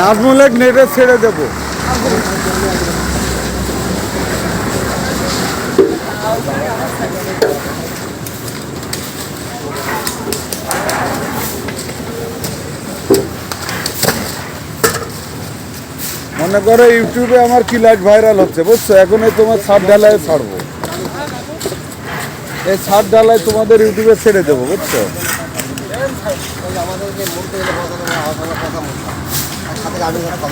নাজমুল এক নেটে ছেড়ে দেবো। মনে করো ইউটিউবে আমার কি লাইট ভাইরাল হচ্ছে, বুঝছ? এখন এই তোমার ছাদ ঢালায় ছাড়বো। এই ছাদ ঢালায় তোমাদের ইউটিউবে ছেড়ে দেবো, বুঝছ? সাথে গাড়ি ঘোড়া কম